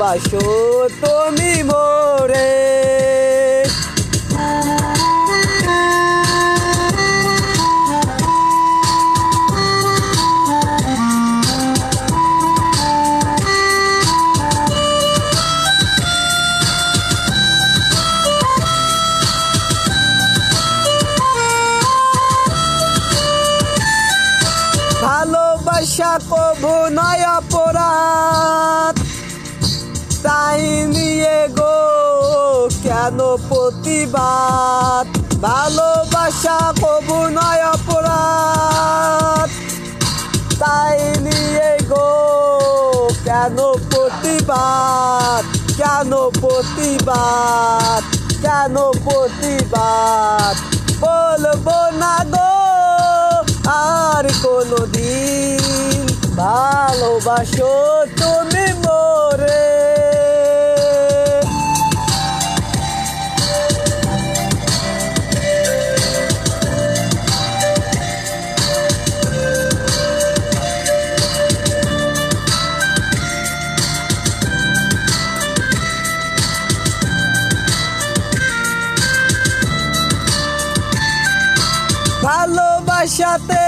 ভালোবাসো তুমি মোরে। ভালোবাসা কবু নয় অপরাধ। তাই নিয়ে গো, কেন প্রতিবাদ? ভালোবাসা কবু নয় অপরাধ। তাই নিয়ে গো, কেন প্রতিবাদ? কেন প্রতিবাদ? কেন প্রতিবাদ? বলব না গো, আর কোনো দিন ভালোবাসো তুমি মোরে। ভালোবাসাতে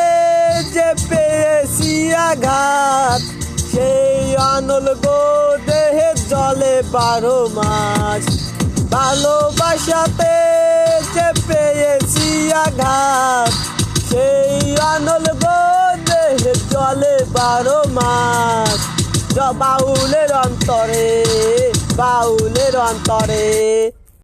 যে পেয়েছি আঘাত, সেই অনল গো দেহে জলে বারো মাস। ভালোবাসাতে যে পেয়েছি আঘাত, সেই অনল গো দেহে জলে বারো মাস। বাউলের অন্তরে বাউলের অন্তরে